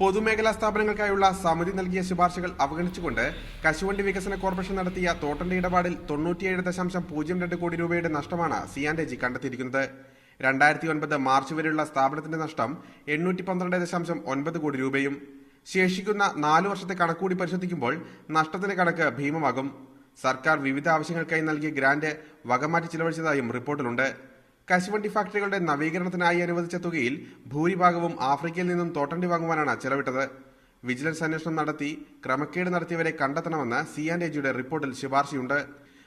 പൊതുമേഖലാ സ്ഥാപനങ്ങൾക്കായുള്ള സമിതി നൽകിയ ശുപാർശകൾ അവഗണിച്ചുകൊണ്ട് കശുവണ്ടി വികസന കോർപ്പറേഷൻ നടത്തിയ തോട്ടന്റെ ഇടപാടിൽ തൊണ്ണൂറ്റിയേഴ് ദശാംശം പൂജ്യം രണ്ട് കോടി രൂപയുടെ നഷ്ടമാണ് സിയാൻഡേജി കണ്ടെത്തിയിരിക്കുന്നത്. രണ്ടായിരത്തി ഒൻപത് മാർച്ച് വരെയുള്ള സ്ഥാപനത്തിന്റെ നഷ്ടം എണ്ണൂറ്റി പന്ത്രണ്ട് ദശാംശം ഒൻപത് കോടി രൂപയും. ശേഷിക്കുന്ന നാലു വർഷത്തെ കണക്കുകൂടി പരിശോധിക്കുമ്പോൾ നഷ്ടത്തിന്റെ കണക്ക് ഭീമമാകും. സർക്കാർ വിവിധ ആവശ്യങ്ങൾക്കായി നൽകിയ ഗ്രാന്റ് വകമാറ്റി ചിലവഴിച്ചതായും റിപ്പോർട്ടിലുണ്ട്. കശുവണ്ടി ഫാക്ടറികളുടെ നവീകരണത്തിനായി അനുവദിച്ച തുകയിൽ ഭൂരിഭാഗവും ആഫ്രിക്കയിൽ നിന്നും തോട്ടണ്ടി വാങ്ങുവാനാണ് ചെലവിട്ടത്. വിജിലൻസ് അന്വേഷണം നടത്തി ക്രമക്കേട് നടത്തിയവരെ കണ്ടെത്തണമെന്ന് സി ആൻഡ് എജിയുടെ റിപ്പോർട്ടിൽ ശുപാർശയുണ്ട്.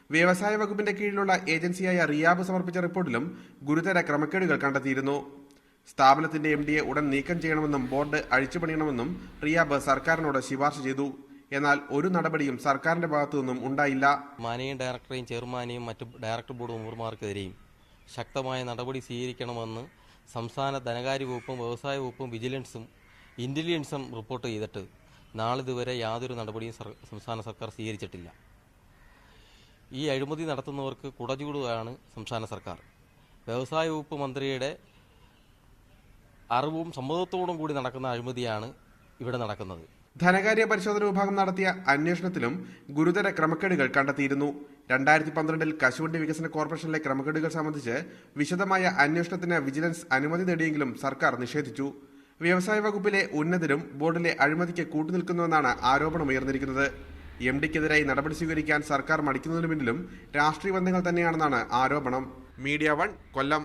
വ്യവസായ വകുപ്പിന്റെ കീഴിലുള്ള ഏജൻസിയായ റിയാബ് സമർപ്പിച്ച റിപ്പോർട്ടിലും ഗുരുതര ക്രമക്കേടുകൾ കണ്ടെത്തിയിരുന്നു. സ്ഥാപനത്തിന്റെ എം ഡിയെ ഉടൻ നീക്കം ചെയ്യണമെന്നും ബോർഡ് അഴിച്ചുപണിയണമെന്നും റിയാബ് സർക്കാരിനോട് ശുപാർശ ചെയ്തു. എന്നാൽ ഒരു നടപടിയും സർക്കാരിന്റെ ഭാഗത്തുനിന്നും ഉണ്ടായില്ല. മാനേജിംഗ് ഡയറക്ടറെയും ചെയർമാനെയും മറ്റു ഡയറക്ടർ ബോർഡ് മെമ്പർമാർക്കെതിരെയും ശക്തമായ നടപടി സ്വീകരിക്കണമെന്ന് സംസ്ഥാന ധനകാര്യ വകുപ്പും വ്യവസായ വകുപ്പും വിജിലൻസും ഇന്റലിജൻസും റിപ്പോർട്ട് ചെയ്തിട്ട് നാളിതുവരെ യാതൊരു നടപടിയും സംസ്ഥാന സർക്കാർ സ്വീകരിച്ചിട്ടില്ല. ഈ അഴിമതി നടത്തുന്നവർക്ക് കുടചൂടുകയാണ് സംസ്ഥാന സർക്കാർ. വ്യവസായ വകുപ്പ് മന്ത്രിയുടെ അറിവും സമ്മതത്തോടും കൂടി നടക്കുന്ന അഴിമതിയാണ് ഇവിടെ നടക്കുന്നത്. ധനകാര്യ പരിശോധന വിഭാഗം നടത്തിയ അന്വേഷണത്തിലും ഗുരുതര ക്രമക്കേടുകൾ കണ്ടെത്തിയിരുന്നു. രണ്ടായിരത്തി പന്ത്രണ്ടിൽ കശുവണ്ടി വികസന കോർപ്പറേഷനിലെ ക്രമക്കേടുകൾ സംബന്ധിച്ച് വിശദമായ അന്വേഷണത്തിന് വിജിലൻസ് അനുമതി നേടിയെങ്കിലും സർക്കാർ നിഷേധിച്ചു. വ്യവസായ വകുപ്പിലെ ഉന്നതരും ബോർഡിലെ അഴിമതിക്ക് കൂട്ടുനിൽക്കുന്നുവെന്നാണ് ആരോപണം ഉയർന്നിരിക്കുന്നത്. എം ഡിക്കെതിരായി നടപടി സ്വീകരിക്കാൻ സർക്കാർ മടിക്കുന്നതിനു പിന്നിലും രാഷ്ട്രീയ ബന്ധങ്ങൾ തന്നെയാണെന്നാണ് ആരോപണം. Media One Kollam.